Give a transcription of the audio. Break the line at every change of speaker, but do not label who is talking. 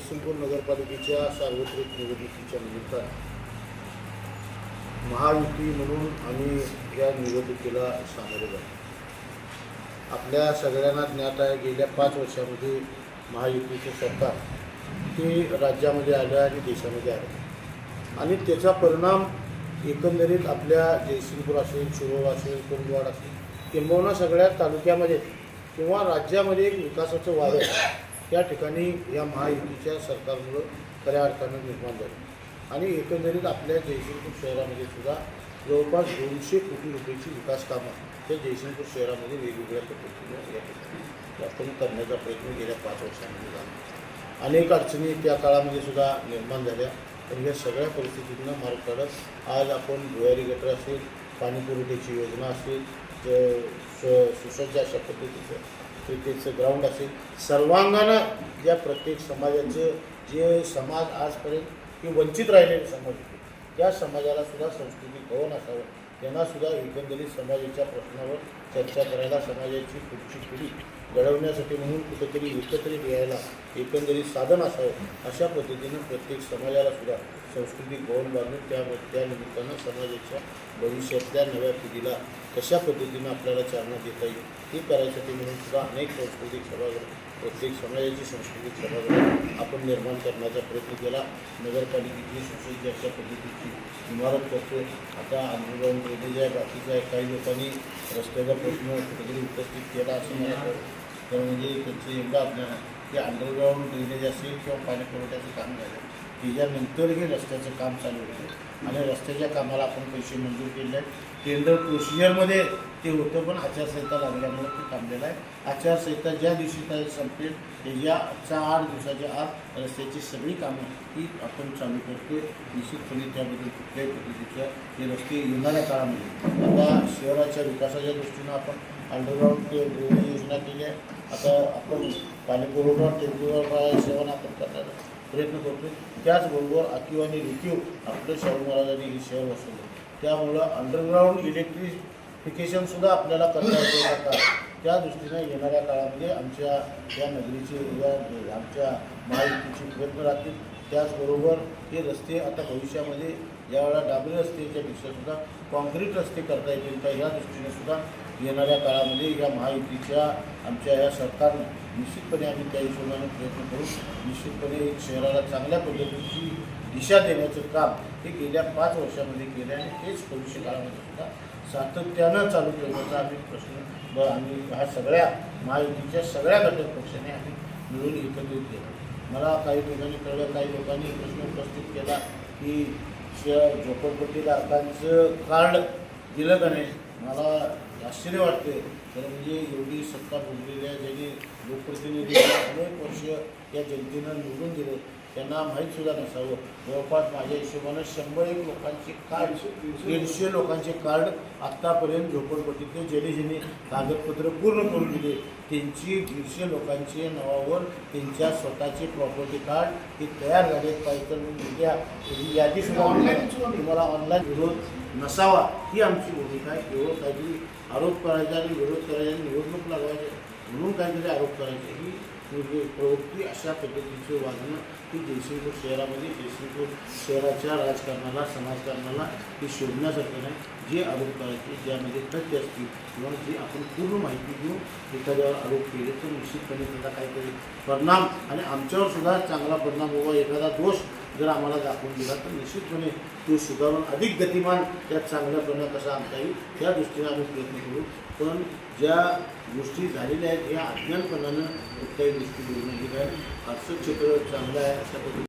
सार्वत्रिक निवडणुकीच्या निमित्तानं महायुती म्हणून आम्ही या निवडणुकीला सामोरे जातो आपल्या सगळ्यांना ज्ञात आहे गेल्या पाच वर्षामध्ये महायुतीचे सरकार ते राज्यामध्ये आलं आणि देशामध्ये आलं. आणि त्याचा परिणाम एकंदरीत आपल्या जयसिंगपूर असेल शिरोळ असेल कोंडवाड असेल किंबहुना सगळ्या तालुक्यामध्ये किंवा राज्यामध्ये एक विकासाचं वादळ या ठिकाणी या महायुतीच्या सरकारमुळं खऱ्या अर्थानं निर्माण झाली. आणि एकंदरीत आपल्या जयसिंगपूर शहरामध्ये सुद्धा जवळपास दोनशे कोटी रुपयाची विकास कामं त्या जयसिंगपूर शहरामध्ये वेगवेगळ्या पद्धतीनं या ठिकाणी करण्याचा प्रयत्न गेल्या पाच वर्षांमध्ये झाला. अनेक अडचणी त्या काळामध्ये सुद्धा निर्माण झाल्या. पण या सगळ्या परिस्थितींना मार्ग काढत आज आपण भुयारी गटर असेल पाणीपुरवठ्याची योजना असेल स- सुसज्ज अशा पद्धतीचं क्रिकेटचं ग्राउंड असेल सर्वांगानं ज्या प्रत्येक समाजाचं जे समाज आजपर्यंत की वंचित राहिलेले समाज होते त्या समाजाला सुद्धा संस्कृती भवन असावं. त्यांनासुद्धा एकंदरीत समाजाच्या प्रश्नावर चर्चा करायला समाजाची पुढची पिढी घडवण्यासाठी म्हणून कुठेतरी एकत्रित यायला एकंदरीत साधन असावं अशा पद्धतीनं प्रत्येक समाजाला सुद्धा सांस्कृतिक भवन बांधून त्या त्यानिमित्तानं समाजाच्या भविष्यातल्या नव्या पिढीला कशा पद्धतीनं आपल्याला चालना देता येईल हे करायसाठी म्हणून सुद्धा अनेक सांस्कृतिक सभागृह प्रत्येक समाजाची संस्कृती सभागृह आपण निर्माण करण्याचा प्रयत्न केला. नगरपालिकेची सुसज्ज अशा पद्धतीची इमारत करतो आता आंदोलन ड्रेनेज आहे बाकीचं आहे काही लोकांनी रस्त्याचा प्रश्न कुठेतरी उपस्थित केला असं मला तर म्हणजे त्यांचं एवढं आपल्या ते अंडरग्राऊंड ड्रेनेज असेल किंवा पाणी पुरवठ्याचं काम झालं त्याच्यानंतर हे रस्त्याचं काम चालू होतं. आणि रस्त्याच्या कामाला आपण पैसे मंजूर केले आहेत टेंडर प्रोसिजरमध्ये ते होतं पण आचारसंहिता लागल्यामुळे ते थांबलेलं आहे. आचारसंहिता ज्या दिवशी काय संपेल त्याच्या आठ दिवसाच्या आत रस्त्याची सगळी कामं ही आपण चालू करतो. निश्चितपणे त्याबद्दल कुठल्याही पद्धतीच्या हे रस्ते येणाऱ्या काळामध्ये. आता शहराच्या विकासाच्या दृष्टीनं आपण अंडरग्राऊंड ड्रेनेज योजना केली आहे. आता आपण पाणीपुरवठा टेंबूवर सेवन आपण करण्याचा प्रयत्न करतो त्याचबरोबर अकिव आणि रिक्यू आपलं शाहू महाराजांनी हे शहर वसवलं. त्यामुळं अंडरग्राऊंड इलेक्ट्रिफिकेशनसुद्धा आपल्याला करता येते शकतात त्या दृष्टीने येणाऱ्या काळामध्ये आमच्या या नगरीचे या आमच्या महायुतीचे प्रयत्न राहतील. त्याचबरोबर हे रस्ते आता भविष्यामध्ये यावेळेला डांबरी रस्त्याच्या पेक्षा सुद्धा कॉन्क्रीट रस्ते करता येतील. का या दृष्टीने सुद्धा येणाऱ्या काळामध्ये या महायुतीच्या आमच्या या सरकारनं निश्चितपणे आम्ही त्या हिशोबाने प्रयत्न करू. निश्चितपणे शहराला चांगल्या पद्धतीची दिशा देण्याचं काम हे गेल्या पाच वर्षामध्ये केलं आणि तेच भविष्य काळामध्ये सुद्धा सातत्यानं चालू ठेवण्याचा आम्ही प्रश्न ब आम्ही ह्या सगळ्या महायुतीच्या सगळ्या घटक पक्षाने आम्ही मिळून एकत्रित केला. मला काही ठिकाणी कळलं काही लोकांनी प्रश्न उपस्थित केला की झोपडपट्टी धारकांचं कार्ड दिलं का नाही मला आश्चर्य वाटते तर म्हणजे एवढी सत्ता भोगलेली आहे ज्यांनी लोकप्रतिनिधीला अनेक वर्ष या जनतेनं निवडून दिलं. त्यांना माहीत सुद्धा नसावं. जवळपास माझ्या हिशोबानं शंभर एक लोकांचे कार्ड दीडशे लोकांचे कार्ड आत्तापर्यंत झोपडपट्टीतले ज्यांनी ज्यांनी कागदपत्र पूर्ण करून दिले. त्यांची दीडशे लोकांचे नावावर त्यांच्या स्वतःचे प्रॉपर्टी कार्ड हे तयार झाले पाहिजे तर उद्या यादी सुद्धा तुम्हाला ऑनलाईन विरोध नसावा. ही आमची भूमिका आहे. केवळ काहीतरी आरोप करायचा आणि विरोध करायचा आणि निवडणूक लागवायचे म्हणून काहीतरी आरोप करायचे. ही म्हणजे प्रवृत्ती अशा पद्धतीचं वागणं ही जयसिंगपूर शहरामध्ये जयसिंगपूर शहराच्या राजकारणाला समाजकारणाला हे शोधण्यासारखं नाही. जे आरोप करायचे ज्यामध्ये तथ्य असतील किंवा जे आपण पूर्ण माहिती घेऊन एखाद्यावर आरोप केले तर निश्चितपणे त्याचा काहीतरी परिणाम आणि आमच्यावर सुद्धा चांगला परिणाम होवा एखादा दोष जर आम्हाला दाखवून दिला तर निश्चितपणे तो सुधारून अधिक गतिमान त्यात चांगल्यापणे कसा आणता येईल त्या दृष्टीने आम्ही प्रयत्न करू. पण ज्या गोष्टी झालेल्या आहेत या अज्ञानपणानं कुठल्याही गोष्टी बोलणं हे काय फारसं चित्र चांगलं आहे अशा पद्धतीने